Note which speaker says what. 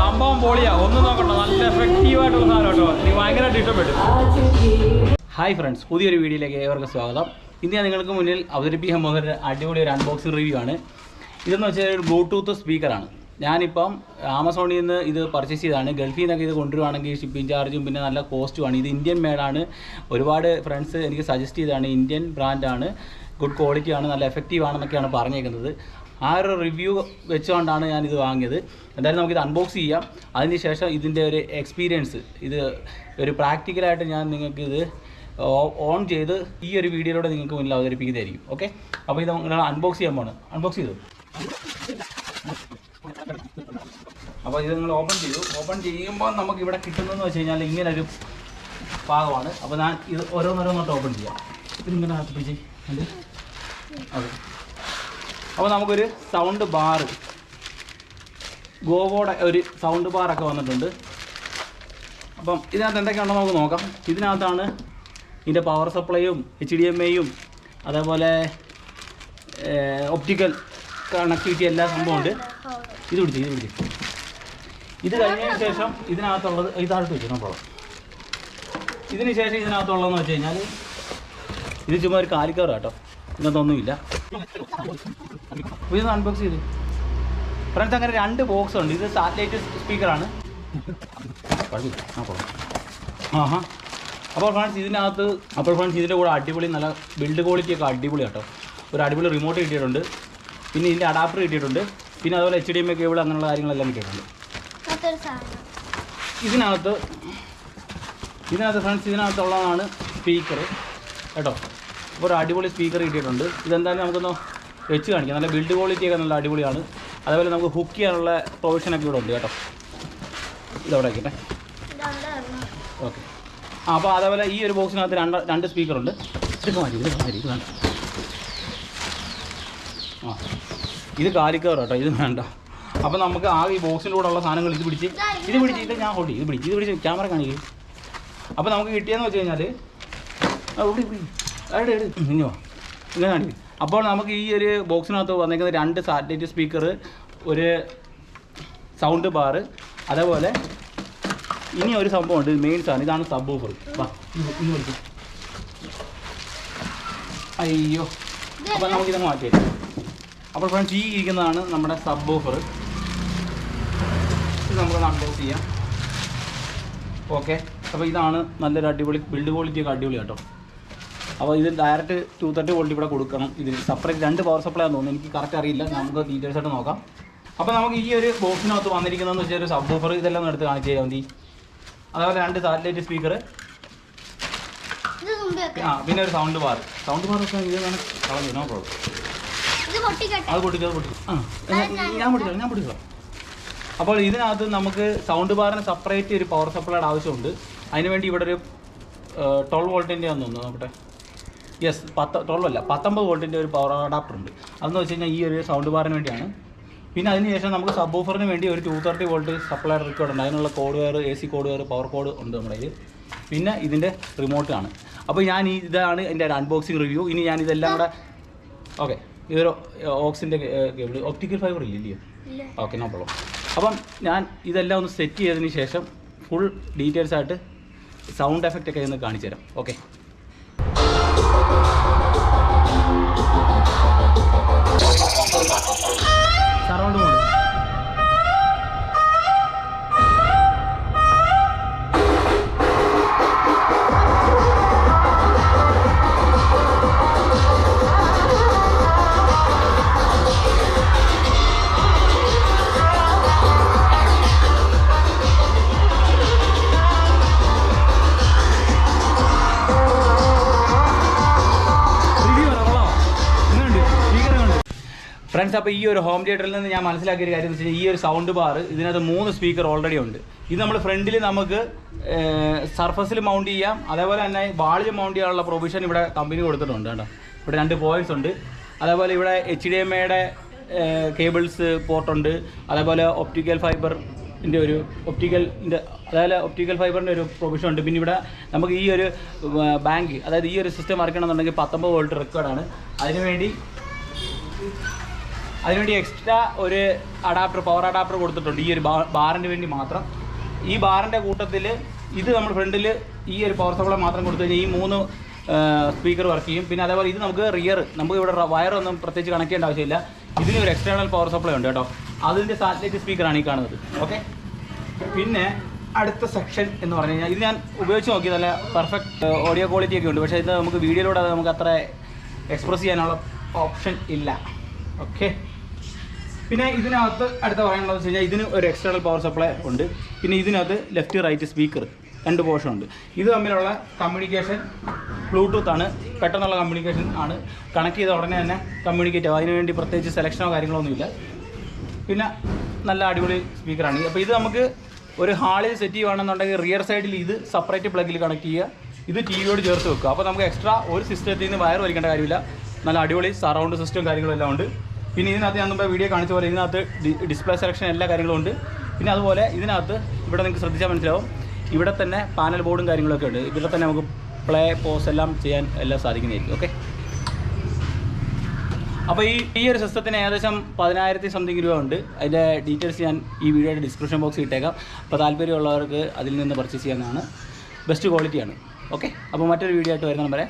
Speaker 1: സംഭവം പൊളിയാ. ഒന്നും നോക്കണ്ട നല്ല എഫക്റ്റീവ് ആയിട്ടുള്ള സാധനം കേട്ടോ. നീ ഭയങ്കരമായിട്ട് ഇഷ്ടപ്പെട്ടു. ഹായ് ഫ്രണ്ട്സ് പുതിയൊരു വീഡിയോയിലേക്ക് ഏവർക്കും സ്വാഗതം. ഇന്ന് ഞാൻ നിങ്ങൾക്ക് മുന്നിൽ അവതരിപ്പിക്കാൻ പോകുന്ന ഒരു അടിപൊളി ഒരു അൺബോക്സിംഗ് റിവ്യൂ ആണ്. ഇതെന്ന് വെച്ചാൽ ഒരു ബ്ലൂടൂത്ത് സ്പീക്കറാണ് ഞാനിപ്പം ആമസോണിൽ നിന്ന് ഇത് പർച്ചേസ് ചെയ്തതാണ്. ഗൾഫിൽ നിന്നൊക്കെ ഇത് കൊണ്ടുവരുവാണെങ്കിൽ ഷിപ്പിംഗ് ചാർജും പിന്നെ നല്ല കോസ്റ്റുമാണ് ഇത് ഇന്ത്യൻ മേഡാണ് ഒരുപാട് ഫ്രണ്ട്സ് എനിക്ക് സജസ്റ്റ് ചെയ്തതാണ്. ഇന്ത്യൻ ബ്രാൻഡാണ് ഗുഡ് ക്വാളിറ്റി ആണ്. നല്ല എഫക്റ്റീവ് ആണെന്നൊക്കെയാണ് പറഞ്ഞേക്കുന്നത്. ആ ഒരു റിവ്യൂ വെച്ചുകൊണ്ടാണ് ഞാനിത് വാങ്ങിയത്. എന്തായാലും നമുക്കിത് അൺബോക്സ് ചെയ്യാം. അതിന് ശേഷം ഇതിന്റെ ഒരു എക്സ്പീരിയൻസ് ഇത് ഒരു പ്രാക്ടിക്കലായിട്ട് ഞാൻ നിങ്ങൾക്ക് ഇത് ഓൺ ചെയ്ത് ഈ ഒരു വീഡിയോയിലൂടെ നിങ്ങൾക്ക് മുന്നിൽ അവതരിപ്പിക്കുന്നതായിരിക്കും. ഓക്കെ അപ്പോൾ ഇത് നിങ്ങൾ അൺബോക്സ് ചെയ്യാൻ പോകണം അൺബോക്സ് ചെയ്തു. അപ്പോൾ ഇത് നിങ്ങൾ ഓപ്പൺ ചെയ്തു. ഓപ്പൺ ചെയ്യുമ്പോൾ നമുക്ക് ഇവിടെ കിട്ടുന്നതെന്ന് വെച്ച് കഴിഞ്ഞാൽ ഇങ്ങനൊരു ഭാഗമാണ്. അപ്പോൾ ഞാൻ ഇത് ഓരോന്നോരോന്നോട്ട് ഓപ്പൺ ചെയ്യാം. ഇതിങ്ങനെ ആർപ്പിച്ച് അതെ. അപ്പോൾ നമുക്കൊരു സൗണ്ട് ബാർ ഗോവോടെ ഒരു സൗണ്ട് ബാറൊക്കെ വന്നിട്ടുണ്ട്. അപ്പം ഇതിനകത്ത് എന്തൊക്കെയാണെന്ന് നമുക്ക് നോക്കാം. ഇതിനകത്താണ് ഇതിന്റെ പവർ സപ്ലൈയും എച്ച് ഡി എം എയും അതേപോലെ ഒപ്റ്റിക്കൽ കണക്ടിവിറ്റി എല്ലാ സംഭവമുണ്ട് ഇത് പിടിച്ച് ഇത് പിടിച്ച്. ഇത് കഴിഞ്ഞതിന് ശേഷം ഇതിനകത്തുള്ളത് ഇതായിട്ട് വെച്ചു നമ്മൾ ഇതിന് ശേഷം ഇതിനകത്തുള്ളതെന്ന് വെച്ച് കഴിഞ്ഞാൽ ഇത് ചുമ്മാ ഒരു കാലിക്കവർ കേട്ടോ. ഇതിനകത്തൊന്നുമില്ല. അപ്പോൾ ഇത്. അൺബോക്സ് ചെയ്ത് ഫ്രണ്ട്സ് അങ്ങനെ രണ്ട് ബോക്സ് ഉണ്ട്. ഇത് സാറ്റലൈറ്റ് സ്പീക്കറാണ് ആഹാ. അപ്പോൾ ഫ്രണ്ട്സ് ഇതിനകത്ത് അപ്പോൾ ഫ്രണ്ട്സ് ഇതിന്റെ കൂടെ അടിപൊളി നല്ല ബിൽഡ് ക്വാളിറ്റി ഒക്കെ അടിപൊളി കേട്ടോ ഒരു അടിപൊളി റിമോട്ട് കിട്ടിയിട്ടുണ്ട്. പിന്നെ ഇതിന്റെ അഡാപ്റ്റർ കിട്ടിയിട്ടുണ്ട്. പിന്നെ അതുപോലെ H D M A cable അങ്ങനെയുള്ള കാര്യങ്ങളെല്ലാം കിട്ടിയിട്ടുണ്ട്. ഇതിനകത്ത് ഇതിനകത്ത് ഫ്രണ്ട്സ് ഇതിനകത്തുള്ളതാണ് സ്പീക്കർ കേട്ടോ? അപ്പോൾ ഒരു അടിപൊളി സ്പീക്കർ കിട്ടിയിട്ടുണ്ട്. ഇതെന്തായാലും നമുക്കൊന്ന് വെച്ച് കാണിക്കാം. നല്ല ബിൽഡ് ക്വാളിറ്റി ഒക്കെ നല്ല അടിപൊളിയാണ്. അതേപോലെ നമുക്ക് ഹുക്ക് ചെയ്യാനുള്ള പ്രൊവിഷനൊക്കെ ഇവിടെ ഉണ്ട് കേട്ടോ. ഇതവിടെ
Speaker 2: ആയിക്കട്ടെ.
Speaker 1: ഓക്കെ ആ അപ്പോൾ അതേപോലെ ഈ ഒരു ബോക്സിനകത്ത് രണ്ട് രണ്ട് സ്പീക്കറുണ്ട് ഇത് ആ ഇത് കാലിക്കവർ കേട്ടോ ഇത് വേണ്ട. അപ്പോൾ നമുക്ക് ആ ഈ ബോക്സിന്റെ കൂടെ ഉള്ള സാധനങ്ങൾ ഇത് പിടിച്ച് ഇത് പിടിച്ച് ഇത് ഞാൻ ഹോട്ടി. ഇത് പിടിച്ച് ഇത് പിടിച്ച് ക്യാമറ കാണിക്കും. അപ്പോൾ നമുക്ക് കിട്ടിയെന്ന് വെച്ച് കഴിഞ്ഞാൽ ഇവിടെ. എട് ഇഞ്ഞോ ഇങ്ങനെ അപ്പോൾ നമുക്ക് ഈ ഒരു ബോക്സിനകത്ത് വന്നേക്കുന്ന രണ്ട് സാറ്റലൈറ്റ് സ്പീക്കർ ഒരു സൗണ്ട് ബാറ് അതേപോലെ ഇനി ഒരു സംഭവം ഉണ്ട്. മെയിൻ സാധനം. ഇതാണ് സബ് ഓഫർ ഇങ്ങ് ഇങ്ങ് അയ്യോ. അപ്പോൾ നമുക്കിത് മാറ്റി അപ്പോൾ ഫ്രണ്ട്സ് ഈ ഇരിക്കുന്നതാണ് നമ്മുടെ സബ് ഓഫർ ഇത് നമുക്കൊന്ന് അൺബോക്സ് ചെയ്യാം. ഓക്കെ അപ്പോൾ ഇതാണ് നല്ലൊരു അടിപൊളി ബിൽഡ് ക്വാളിറ്റി ഒക്കെ അടിപൊളി കേട്ടോ അപ്പോൾ ഇത് ഡയറക്റ്റ് ടു തേർട്ടി വോൾട്ട് ഇവിടെ കൊടുക്കണം. ഇതിന് സെപ്പറേറ്റ് രണ്ട് പവർ സപ്ലൈ ആണെന്ന് തോന്നുന്നു. എനിക്ക് കറക്റ്റ് അറിയില്ല. നമുക്ക് ഡീറ്റെയിൽസ് ആയിട്ട് നോക്കാം. അപ്പോൾ നമുക്ക് ഈ ഒരു ബോക്സിനകത്ത് വന്നിരിക്കുന്നതെന്ന് വെച്ചാൽ ഒരു സബ് ഓഫർ ഇതെല്ലാം എടുത്ത് കാണിച്ചു തരാം മതി. അതേപോലെ രണ്ട് സാറ്റലൈറ്റ് സ്പീക്കർ ആ പിന്നെ ഒരു സൗണ്ട് ബാർ സൗണ്ട് ബാർ ഒക്കെ ഇത് വേണം. കളഞ്ഞു നോ പ്രോബ്ലം അത് പൊട്ടിക്കുക അത് പൊട്ടിക്കുക ആ ഞാൻ പൊട്ടിക്കാം ഞാൻ പൊട്ടിക്കാം അപ്പോൾ ഇതിനകത്ത് നമുക്ക് സൗണ്ട് ബാറിന് സെപ്പറേറ്റ് ഒരു പവർ സപ്ലൈയുടെ ആവശ്യമുണ്ട്. അതിനുവേണ്ടി ഇവിടെ ഒരു ട്വൽവ് വോൾട്ടിന്റെ ആണെന്ന് തോന്നുന്നു നോക്കട്ടെ. യെസ് പത്ത് ട്വൽവ് അല്ല പത്തൊമ്പത് വോൾട്ടിന്റെ ഒരു പവർ അഡാപ്റ്റർ ഉണ്ട്. അതെന്ന് വെച്ച് കഴിഞ്ഞാൽ ഈ ഒരു സൗണ്ട് ബാറിന് വേണ്ടിയാണ്. പിന്നെ അതിനുശേഷം നമുക്ക് സബ് ഓഫറിന് വേണ്ടി ഒരു two thirty volt supply record ഉണ്ട്. അതിനുള്ള cord wire A C cord wire power cord ഉണ്ട് നമ്മുടെ കയ്യിൽ പിന്നെ ഇതിന്റെ റിമോട്ട് ആണ്. അപ്പോൾ ഞാൻ ഈ ഇതാണ് എന്റെ ഒരു അൺബോക്സിങ് റിവ്യൂ ഇനി ഞാൻ ഇതെല്ലാം കൂടെ ഓക്കെ ഇതൊരു ഓക്സിന്റെ കേബിൾ ഒപ്റ്റിക്കൽ ഫൈബർ ഇല്ല ഇല്ലയോ?
Speaker 2: ഇല്ല.
Speaker 1: ഓക്കെ നോ പ്രോബ്ലം അപ്പം ഞാൻ ഇതെല്ലാം ഒന്ന് സെറ്റ് ചെയ്തതിന് ശേഷം ഫുൾ ഡീറ്റെയിൽസ് ആയിട്ട് സൗണ്ട് എഫക്റ്റ് ഒക്കെ ഒന്ന് കാണിച്ചു തരാം ഓക്കെ സറൗണ്ട് മോഡ് ഫ്രണ്ട്സ് അപ്പോൾ ഈ ഒരു ഹോം തിയേറ്ററിൽ നിന്ന് ഞാൻ മനസ്സിലാക്കിയ ഒരു കാര്യം എന്ന് വെച്ചാൽ ഈ ഒരു സൗണ്ട് ബാർ ഇതിനകത്ത് മൂന്ന് സ്പീക്കർ ഓൾറെഡി ഉണ്ട്. ഇത് നമ്മൾ ഫ്രണ്ടിൽ നമുക്ക് സർഫസിൽ മൗണ്ട് ചെയ്യാം. അതേപോലെ തന്നെ വാളിൽ മൗണ്ട് ചെയ്യാനുള്ള പ്രൊവിഷൻ ഇവിടെ കമ്പനി കൊടുത്തിട്ടുണ്ട് കേട്ടോ. ഇവിടെ രണ്ട് പോയിന്റ്സ് ഉണ്ട്. അതേപോലെ ഇവിടെ എച്ച് ഡി എം എയുടെ കേബിൾസ് പോർട്ടുണ്ട് അതേപോലെ ഒപ്റ്റിക്കൽ ഫൈബറിന്റെ ഒരു ഒപ്റ്റിക്കലിന്റെ അതായത് ഒപ്റ്റിക്കൽ ഫൈബറിന്റെ ഒരു പ്രൊവിഷൻ ഉണ്ട്. പിന്നെ ഇവിടെ നമുക്ക് ഈ ഒരു ബാങ്ക് അതായത് ഈ ഒരു സിസ്റ്റം വർക്ക് ചെയ്യണമെന്നുണ്ടെങ്കിൽ പത്തൊമ്പത് വോൾട്ട് റെക്കോർഡാണ് അതിനുവേണ്ടി അതിനുവേണ്ടി എക്സ്ട്രാ ഒരു അഡാപ്റ്റർ പവർ അഡാപ്റ്റർ കൊടുത്തിട്ടുണ്ട്. ഈ ഒരു ബാറിന് വേണ്ടി മാത്രം. ഈ ബാറിന്റെ കൂട്ടത്തിൽ ഇത് നമ്മൾ ഫ്രണ്ടിൽ ഈ ഒരു പവർ സപ്ലൈ മാത്രം കൊടുത്തു കഴിഞ്ഞാൽ ഈ മൂന്ന് സ്പീക്കർ വർക്ക് ചെയ്യും. പിന്നെ അതേപോലെ ഇത് നമുക്ക് റിയർ നമുക്ക് ഇവിടെ വയറൊന്നും പ്രത്യേകിച്ച് കണക്ട് ചെയ്യേണ്ട ആവശ്യമില്ല. ഇതിന് ഒരു എക്സ്റ്റേണൽ പവർ സപ്ലൈ ഉണ്ട് കേട്ടോ. അതിന്റെ സാറ്റലൈറ്റ് സ്പീക്കറാണ് ഈ കാണുന്നത്. ഓക്കെ പിന്നെ അടുത്ത സെക്ഷൻ എന്ന് പറഞ്ഞു കഴിഞ്ഞാൽ ഇത് ഞാൻ ഉപയോഗിച്ച് നോക്കി നല്ല പെർഫെക്റ്റ് ഓഡിയോ ക്വാളിറ്റി ഒക്കെ ഉണ്ട്. പക്ഷേ ഇത് നമുക്ക് വീഡിയോയിലൂടെ നമുക്ക് അത്ര എക്സ്പ്രസ് ചെയ്യാനുള്ള ഓപ്ഷൻ ഇല്ല. ഓക്കെ പിന്നെ ഇതിനകത്ത് അടുത്ത പറയാനുള്ളത് വെച്ച് കഴിഞ്ഞാൽ ഇതിന് ഒരു എക്സ്റ്റേണൽ പവർ സപ്ലൈ ഉണ്ട്. പിന്നെ ഇതിനകത്ത് ലെഫ്റ്റ് റൈറ്റ് സ്പീക്കർ രണ്ട് പോർഷൻ ഉണ്ട്. ഇത് തമ്മിലുള്ള കമ്മ്യൂണിക്കേഷൻ ബ്ലൂടൂത്ത് ആണ്. പെട്ടെന്നുള്ള കമ്മ്യൂണിക്കേഷൻ ആണ്. കണക്ട് ചെയ്ത ഉടനെ തന്നെ കമ്മ്യൂണിക്കേറ്റ് ആവും അതിനുവേണ്ടി പ്രത്യേകിച്ച് സെലക്ഷനോ കാര്യങ്ങളൊന്നുമില്ല പിന്നെ നല്ല അടിപൊളി സ്പീക്കറാണ് അപ്പോൾ ഇത് നമുക്ക് ഒരു ഹാളിൽ സെറ്റ് ചെയ്യുകയാണെന്നുണ്ടെങ്കിൽ റിയർ സൈഡിൽ ഇത് സെപ്പറേറ്റ് പ്ലഗിൽ കണക്ട് ചെയ്യുക. ഇത് ടി വിയോട് ചേർത്ത് വെക്കുക. അപ്പോൾ നമുക്ക് എക്സ്ട്രാ ഒരു സിസ്റ്റത്തിൽ നിന്ന് വയർ വലിക്കേണ്ട കാര്യമില്ല. നല്ല അടിപൊളി സറൗണ്ട് സിസ്റ്റം കാര്യങ്ങളെല്ലാം ഉണ്ട്. പിന്നെ ഇതിനകത്ത് ഞാൻ മുമ്പ് വീഡിയോ കാണിച്ച പോലെ ഇതിനകത്ത് ഡിസ്പ്ലേ സെലക്ഷൻ എല്ലാ കാര്യങ്ങളും ഉണ്ട്. പിന്നെ അതുപോലെ ഇതിനകത്ത് ഇവിടെ നിങ്ങൾക്ക് ശ്രദ്ധിച്ചാൽ മനസ്സിലാവും. ഇവിടെ തന്നെ പാനൽ ബോർഡും കാര്യങ്ങളൊക്കെ ഉണ്ട്. ഇവിടെ തന്നെ നമുക്ക് പ്ലേ പോസ് എല്ലാം ചെയ്യാൻ എല്ലാം സാധിക്കുന്നതായിരിക്കും. ഓക്കെ അപ്പോൾ ഈ ഈ ഒരു സിസ്റ്റത്തിന് ഏകദേശം പതിനായിരത്തി സംതിങ് രൂപ ഉണ്ട്. അതിന്റെ ഡീറ്റെയിൽസ് ഞാൻ ഈ വീഡിയോയുടെ ഡിസ്ക്രിപ്ഷൻ ബോക്സിൽ ഇട്ടേക്കാം. അപ്പോൾ താല്പര്യമുള്ളവർക്ക് അതിൽ നിന്ന് പർച്ചേസ് ചെയ്യാവുന്നതാണ്. ബെസ്റ്റ് ക്വാളിറ്റിയാണ് ഓക്കെ അപ്പോൾ മറ്റൊരു വീഡിയോ ആയിട്ട് വരുന്ന വരെ